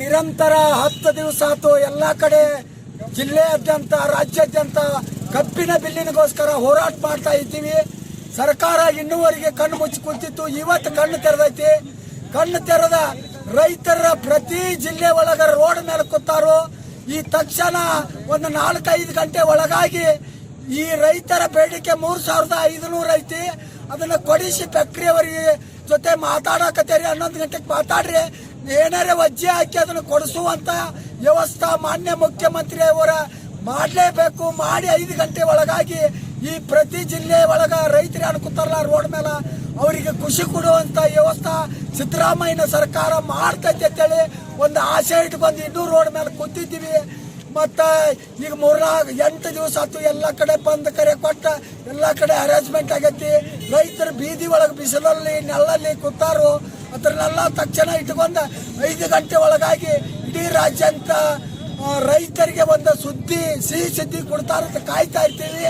ನಿರಂತರ ಹತ್ತು ದಿವಸ ಆತು ಎಲ್ಲಾ ಕಡೆ ಜಿಲ್ಲೆಯಾದ್ಯಂತ, ರಾಜ್ಯಾದ್ಯಂತ ಕಬ್ಬಿನ ಬಿಲ್ಲಿನಿಗೋಸ್ಕರ ಹೋರಾಟ ಮಾಡ್ತಾ ಇದ್ದೀವಿ. ಸರ್ಕಾರ ಇನ್ನೂವರೆಗೆ ಕಣ್ಣು ಮುಚ್ಚಿ ಕುಂತಿತ್ತು. ಇವತ್ತು ಕಣ್ಣು ತೆರೆದೈತಿ. ಕಣ್ಣು ತೆರೆದ ರೈತರ ಪ್ರತಿ ಜಿಲ್ಲೆ ಒಳಗ ರೋಡ್ ಮೇಲೆ ಕೂತಾರೋ. ಈ ತಕ್ಷಣ ಒಂದು ನಾಲ್ಕೈದು ಗಂಟೆ ಒಳಗಾಗಿ ಈ ರೈತರ ಬೇಡಿಕೆ ಮೂರ್ ಸಾವಿರದ ಐದುನೂರು ಐತಿ. ಅದನ್ನ ಕೊಡಿಸಿ ಫ್ಯಾಕ್ಟ್ರಿಯವರಿಗೆ ಜೊತೆ ಮಾತಾಡಕತ್ತೇರಿ. ಹನ್ನೊಂದು ಗಂಟೆಗೆ ಮಾತಾಡ್ರಿ. ಏನಾರೇ ವಜ್ಜೆ ಹಾಕಿ ಅದನ್ನು ಕೊಡಿಸುವಂತ ವ್ಯವಸ್ಥೆ ಮಾನ್ಯ ಮುಖ್ಯಮಂತ್ರಿ ಅವರ ಮಾಡಲೇಬೇಕು, ಮಾಡಿ ಐದು ಗಂಟೆ ಒಳಗಾಗಿ ಈ ಪ್ರತಿ ಜಿಲ್ಲೆ ಒಳಗ ರೈತರು ಅನ್ಕೋತಾರಲ್ಲ ರೋಡ್ ಮೇಲೆ ಅವರಿಗೆ ಖುಷಿ ಕೊಡುವಂತ ವ್ಯವಸ್ಥೆ ಸಿದ್ದರಾಮಯ್ಯನ ಸರ್ಕಾರ ಮಾಡ್ತೈತೆ ಅಂತೇಳಿ ಒಂದು ಆಸೆ ಇಟ್ಕೊಂಡು ಇನ್ನೂ ರೋಡ್ ಮೇಲೆ ಕೂತಿದ್ದೀವಿ. ಮತ್ತು ಈಗ ಮೂರ್ನಾಲ್ಕು, ಎಂಟು ದಿವಸ ಆತು ಎಲ್ಲ ಕಡೆ ಬಂದ್ ಕರೆ ಕೊಟ್ಟ, ಎಲ್ಲ ಕಡೆ ಅರೇಂಜ್ಮೆಂಟ್ ಆಗೈತಿ. ರೈತರು ಬೀದಿ ಒಳಗೆ ಬಿಸಿಲಲ್ಲಿ ನೆಲ್ಲಲ್ಲಿ ಕೂತಾರು. ಅದನ್ನೆಲ್ಲ ತಕ್ಷಣ ಇಟ್ಕೊಂಡ ಐದು ಗಂಟೆ ಒಳಗಾಗಿ ಇಡೀ ರಾಜ್ಯಾಂತ ರೈತರಿಗೆ ಒಂದು ಸುದ್ದಿ, ಸಿಹಿ ಸುದ್ದಿ ಕೊಡ್ತಾರಂತ ಕಾಯ್ತಾ ಇರ್ತೀವಿ.